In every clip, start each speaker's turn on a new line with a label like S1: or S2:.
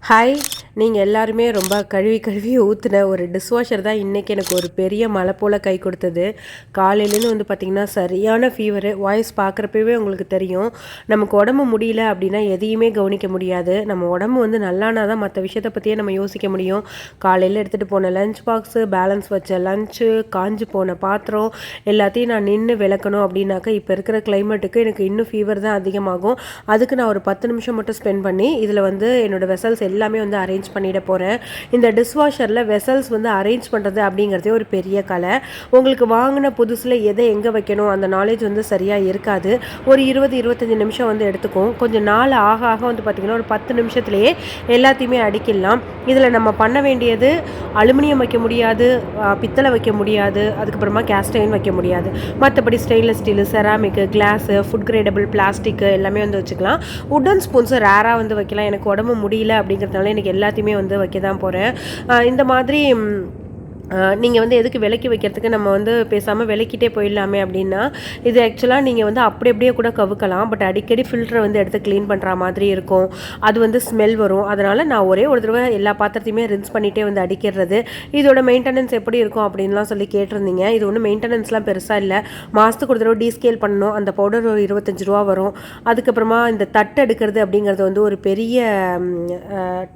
S1: Hi, நீங்கள் எல்லாருமே ரொம்ப கழுவி கழுவி ஊற்றின ஒரு டிஷ்வாஷர் தான் இன்றைக்கி எனக்கு ஒரு பெரிய மழை போல் கை கொடுத்தது. காலையிலேருந்து வந்து பார்த்திங்கன்னா சரியான ஃபீவரு வாய்ஸ் பார்க்குறப்பவே உங்களுக்கு தெரியும். நமக்கு உடம்பு முடியல அப்படின்னா எதையுமே கவனிக்க முடியாது. நம்ம உடம்பு வந்து நல்லானா தான் மற்ற விஷயத்தை பற்றியே நம்ம யோசிக்க முடியும். காலையில் எடுத்துகிட்டு போன லஞ்ச் பாக்ஸு பேலன்ஸ் வச்ச லஞ்சு காஞ்சு போன பாத்திரம் எல்லாத்தையும் நான் நின்று விளக்கணும் அப்படின்னாக்கா இப்போ இருக்கிற கிளைமேட்டுக்கு எனக்கு இன்னும் ஃபீவர் தான் அதிகமாகும். அதுக்கு நான் ஒரு பத்து நிமிஷம் மட்டும் ஸ்பெண்ட் பண்ணி இதில் வந்து என்னோடய வெசல்ஸ் எல்லாமே வந்து அரேஞ்ச் பண்ணிட போகிறேன் இந்த டிஷ்வாஷரில் வெசல்ஸ் வந்து அரேஞ்ச் பண்ணுறது அப்படிங்கிறதே ஒரு பெரிய கலை. உங்களுக்கு வாங்கின புதுசில் எதை எங்கே வைக்கணும் அந்த நாலேஜ் வந்து சரியாக இருக்காது. ஒரு இருபது இருபத்தஞ்சி நிமிஷம் வந்து எடுத்துக்கும் கொஞ்சம் நாள் ஆக ஆக வந்து பார்த்திங்கன்னா ஒரு பத்து நிமிஷத்துலேயே எல்லாத்தையுமே அடிக்கிடலாம். இதில் நம்ம பண்ண வேண்டியது அலுமினியம் வைக்க முடியாது பித்தளை வைக்க முடியாது அதுக்கப்புறமா கேஸ்டைன் வைக்க முடியாது. மற்றபடி stainless steel ceramic glass food gradable plastic எல்லாமே வந்து வச்சுக்கலாம். உடன் ஸ்பூன்ஸு ரேராக வந்து வைக்கலாம். எனக்கு உடம்பு முடியல அப்படிங்கிறதுனால எனக்கு எல்லா எல்லாத்தையுமே வந்து வைக்க தான் போகிறேன் இந்த மாதிரி நீங்கள் வந்து எதுக்கு விலக்கி வைக்கிறதுக்கு நம்ம வந்து பேசாமல் விலக்கிட்டே போயிடலாமே அப்படின்னா இது ஆக்சுவலாக நீங்கள் வந்து அப்படி அப்படியே கூட கவுக்கலாம் பட் அடிக்கடி ஃபில்டரை வந்து எடுத்து க்ளீன் பண்ணுற மாதிரி இருக்கும். அது வந்து ஸ்மெல் வரும். அதனால் நான் ஒரே ஒரு தடவை எல்லா பாத்திரத்தையுமே ரின்ஸ் பண்ணிகிட்டே வந்து அடிக்கிறது. இதோட மெயின்டெனன்ஸ் எப்படி இருக்கும் அப்படின்லாம் சொல்லி கேட்டிருந்தீங்க. இது ஒன்றும் மெயின்டெனன்ஸ்லாம் பெருசாக இல்லை. மாதத்துக்கு ஒரு தடவை டீஸ்கேல் பண்ணணும். அந்த பவுடர் ஒரு இருபத்தஞ்சி ரூபா வரும். அதுக்கப்புறமா இந்த தட்டு எடுக்கிறது அப்படிங்கிறது வந்து ஒரு பெரிய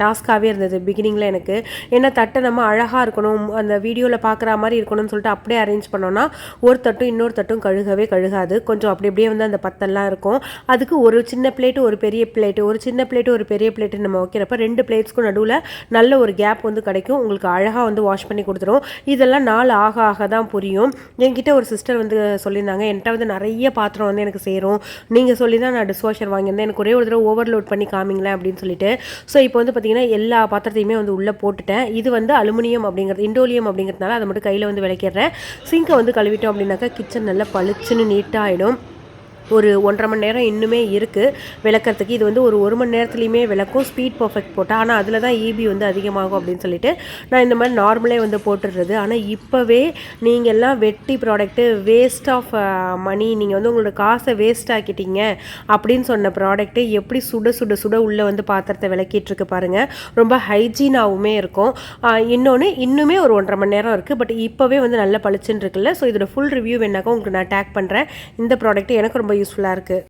S1: டாஸ்க்காகவே இருந்தது பிகினிங்கில் எனக்கு. ஏன்னா தட்டை நம்ம அழகாக இருக்கணும். அந்த வீடியோவில் பார்க்குற மாதிரி இருக்கணும்னு சொல்லிட்டு அப்படியே அரேஞ்ச் பண்ணோன்னா ஒரு தட்டும் இன்னொரு தட்டும் கழுகவே கழுகாது. கொஞ்சம் அப்படி அப்படியே வந்து அந்த பத்தெல்லாம் இருக்கும். அதுக்கு ஒரு சின்ன பிளேட்டு ஒரு பெரிய பிளேட்டு ஒரு சின்ன பிளேட்டு ஒரு பெரிய பிளேட்டு நம்ம வைக்கிறப்ப ரெண்டு பிளேட்ஸ்க்கும் நடுவில் நல்ல ஒரு கேப் வந்து கிடைக்கும். உங்களுக்கு அழகாக வந்து வாஷ் பண்ணி கொடுத்துரும். இதெல்லாம் நாள் ஆக ஆக தான் புரியும். என்கிட்ட ஒரு சிஸ்டர் வந்து சொல்லியிருந்தாங்க. என்கிட்ட வந்து நிறைய பாத்திரம் வந்து எனக்கு சேரும். நீங்கள் சொல்லி தான் நான் டிஷ் வாஷர் வாங்கியிருந்தேன். எனக்கு ஒரே ஒரு தடவை ஓவர்லோட் பண்ணி காமிங்களேன் அப்படின்னு சொல்லிட்டு. ஸோ இப்போ வந்து பார்த்தீங்கன்னா எல்லா பாத்திரத்தையுமே வந்து உள்ளே போட்டுட்டேன். இது வந்து அலுமினியம் அப்படிங்கிறது இண்டோலியம் அப்படிங்கிறதுனால அதை மட்டும் கையில் வந்து விளக்கிடுறேன். சிங்கை வந்து கழுவிட்டோம் அப்படின்னாக்கா கிச்சன் நல்லா பளிச்சுன்னு நீட்டாக ஆகிடும் ஒரு ஒன்றரை மணி நேரம் இன்னுமே இருக்குது விளக்கிறதுக்கு இது வந்து ஒரு ஒரு மணி நேரத்துலையுமே விளக்கும். ஸ்பீட் பர்ஃபெக்ட் போட்டால் ஆனால் அதில் தான் இபி வந்து அதிகமாகும் அப்படின்னு சொல்லிட்டு நான் இந்த மாதிரி நார்மலே வந்து போட்டுடுறது. ஆனால் இப்போவே நீங்கள் எல்லாம் வெட்டி ப்ராடக்ட்டு வேஸ்ட் ஆஃப் மணி நீங்கள் வந்து உங்களோட காசை வேஸ்ட் ஆக்கிட்டீங்க அப்படின்னு சொன்ன ப்ராடக்ட்டு எப்படி சுட சுட சுட உள்ளே வந்து பாத்திரத்தை விளக்கிட்டுருக்கு பாருங்கள் ரொம்ப ஹைஜீனாகவுமே இருக்கும். இன்னொன்று இன்னுமே ஒரு ஒன்றரை மணி நேரம் இருக்குது பட் இப்போவே வந்து நல்ல பளிச்சுன்னு இருக்குல்ல. ஸோ இதோட ஃபுல் ரிவ்யூ வேணாக்கா உங்களுக்கு நான் டேக் பண்ணுறேன் இந்த ப்ராடக்ட் எனக்கு ரொம்ப ரொம்ப யூஸ்ஃபுல்லாக இருக்குது